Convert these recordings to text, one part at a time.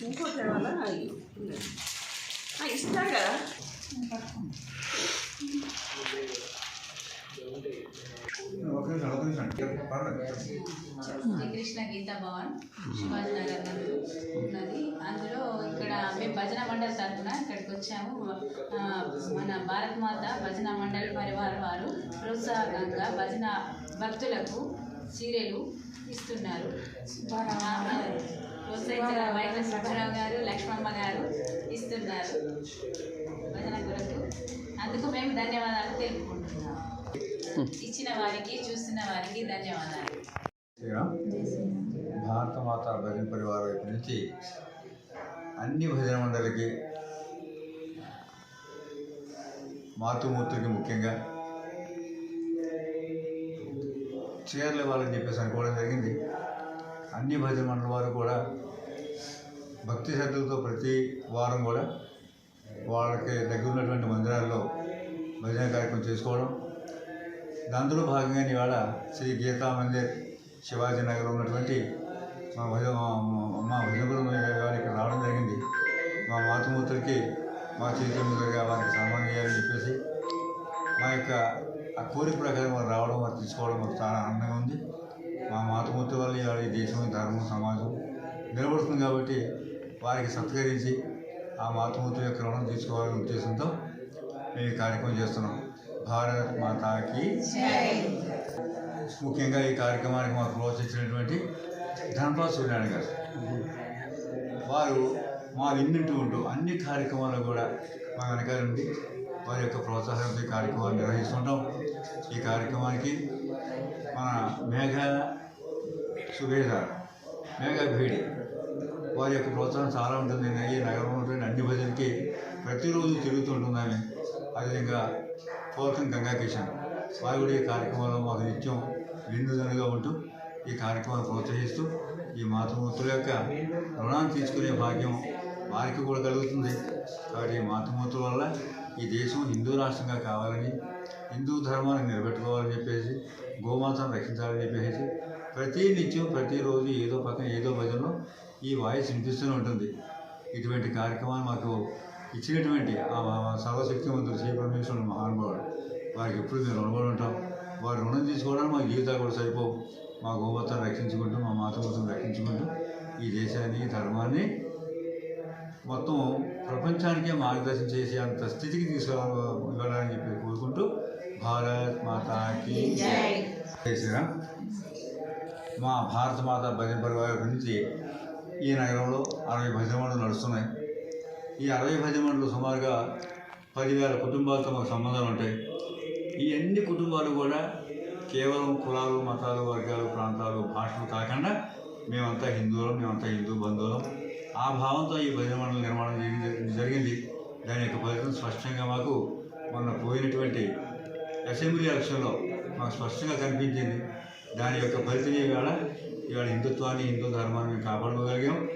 ఇంకోటి వల్ల ఇస్తా కదా శ్రీకృష్ణ గీతా భవన్ శివాజీ నగర్ ఉన్నది. అందులో ఇక్కడ మేము భజన మండలి తరఫున ఇక్కడికి వచ్చాము. మన భారత్ మాత భజన మండలి పరివార వారు ప్రోత్సాహకంగా భజన భక్తులకు చీరలు ఇస్తున్నారు. ఆ, ప్రోత్సహించిన వైద్య సుబ్బారావు గారు లక్ష్మమ్మ గారు ఇస్తున్నారు. భజన కొరకు. అందుకు మేము ధన్యవాదాలు తెలుపుకుంటున్నాం. ఇచ్చిన వారికి చూస్తున్న వారికి ధన్యవాదాలు. భారత మాత భజన పరివారం వైపు నుంచి అన్ని భజన మండలికి మాతృమూర్తులకి ముఖ్యంగా చీరలు ఇవ్వాలని చెప్పేసి అనుకోవడం జరిగింది. అన్ని భజన మండలి వారు కూడా భక్తి శ్రద్ధలతో ప్రతి వారం కూడా వాళ్ళకి దగ్గర ఉన్నటువంటి మందిరాల్లో భజన కార్యక్రమం చేసుకోవడం. దాంట్లో భాగంగా ఇవాళ శ్రీ గీతా మందిర్ శివాజీ నగర్లో ఉన్నటువంటి మా భజ మా- మా గారు ఇక్కడ రావడం జరిగింది. మా మాతృమూర్తులకి మా చేతుల వారికి సన్మానం చేయాలని చెప్పేసి మా యొక్క ఆ కోరిక ప్రకారం వారు రావడం వారు తీసుకోవడం మాకు చాలా ఆనందంగా ఉంది. మా మాతృమూర్తి వల్ల ఇవాళ ఈ దేశం ధర్మం సమాజం నిలబడుతుంది కాబట్టి వారికి సత్కరించి ఆ మాతృమూర్తి యొక్క రుణం తీసుకోవాలనే ఉద్దేశంతో మేము ఈ కార్యక్రమం చేస్తున్నాం. భారత్ మాతాకి ముఖ్యంగా ఈ కార్యక్రమానికి మాకు ప్రోత్సహించినటువంటి ధనపాల్ సూర్యనారాయణ గారు. వారు మా విన్నింటూ ఉంటూ అన్ని కార్యక్రమాలు కూడా మా వెనకాల నుండి వారి యొక్క ప్రోత్సాహంతో ఈ కార్యక్రమాన్ని నిర్వహిస్తుంటాం. ఈ కార్యక్రమానికి మన మేఘ సుబేదార్ మేఘ భీడి వారి యొక్క ప్రోత్సాహం చాలా ఉంటుంది. ఈ నగరంలో ఉన్నటువంటి అన్ని భజనకి ప్రతిరోజు తిరుగుతుంటుందని ఆమె అదేవిధంగా పోల్కం గంగా కిషన్ వారు కూడా ఈ కార్యక్రమంలో మాకు నిత్యం విందుదనుగా ఉంటూ ఈ కార్యక్రమాన్ని ప్రోత్సహిస్తూ ఈ మాతృమూర్తుల యొక్క రుణాన్ని తీసుకునే భాగ్యం వారికి కూడా కలుగుతుంది. కాబట్టి ఈ మాతృమూర్తుల వల్ల ఈ దేశం హిందూ రాష్ట్రంగా కావాలని హిందూ ధర్మాన్ని నిలబెట్టుకోవాలని చెప్పేసి గోమాతను రక్షించాలని చెప్పేసి ప్రతి నిత్యం ప్రతిరోజు ఏదో పక్కన ఏదో భజనలో ఈ వాయిస్ వినిపిస్తూనే ఉంటుంది. ఇటువంటి కార్యక్రమాన్ని మాకు ఇచ్చినటువంటి సర్వశక్తి మంత్రులు శ్రీ పరమేశ్వరుడు మహానుభావుడు వారికి ఎప్పుడు మేము రుణపడి ఉంటాం. వారి రుణం తీసుకోవడానికి మా జీవితాలు కూడా సరిపోవు. మా గోమాతను రక్షించుకుంటూ మా మాతృమూర్తిని రక్షించుకుంటూ ఈ దేశాన్ని ధర్మాన్ని మొత్తం ప్రపంచానికే మార్గదర్శనం చేసే అంత స్థితికి తీసుకురావాలని చెప్పి కోరుకుంటూ భారత్ మాతాకి మా భారత మాత భజన పరివారం నుంచి ఈ నగరంలో అరవై భజన మండలు నడుస్తున్నాయి. ఈ అరవై భజన మండలు సుమారుగా పదివేల కుటుంబాలతో మాకు సంబంధాలు ఉంటాయి. ఈ అన్ని కుటుంబాలు కూడా కేవలం కులాలు మతాలు వర్గాలు ప్రాంతాలు భాషలు కాకుండా మేమంతా హిందువులం మేమంతా హిందూ బంధువులం. ఆ భావంతో ఈ భజన మండలి నిర్మాణం జరిగింది. దాని యొక్క ఫలితం స్పష్టంగా మాకు మొన్న పోయినటువంటి అసెంబ్లీ ఎలక్షన్లో మాకు స్పష్టంగా కనిపించింది. దాని యొక్క ఫలితం ఇవాళ ఇవాళ హిందుత్వాన్ని హిందూ ధర్మాన్ని మేము కాపాడుకోగలిగాం.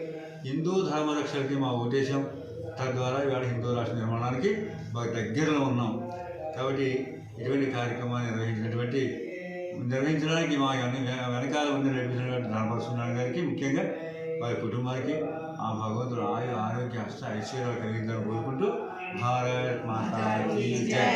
హిందూ ధర్మ రక్షణకి మా ఉద్దేశం తద్వారా ఇవాళ హిందూ రాష్ట్ర నిర్మాణానికి మాకు దగ్గరలో ఉన్నాం. కాబట్టి ఇటువంటి కార్యక్రమాన్ని నిర్వహించినటువంటి నిర్వహించడానికి మా వెనకాల ఉన్న నడిపించినటువంటి ధర్మసున్నారాయణ గారికి ముఖ్యంగా వారి కుటుంబానికి ఆ భగవంతుడు ఆయు ఆరోగ్య అష్ట ఐశ్వర్యాలు కలిగిందని కోరుకుంటూ భారత్ మాతాకి జై.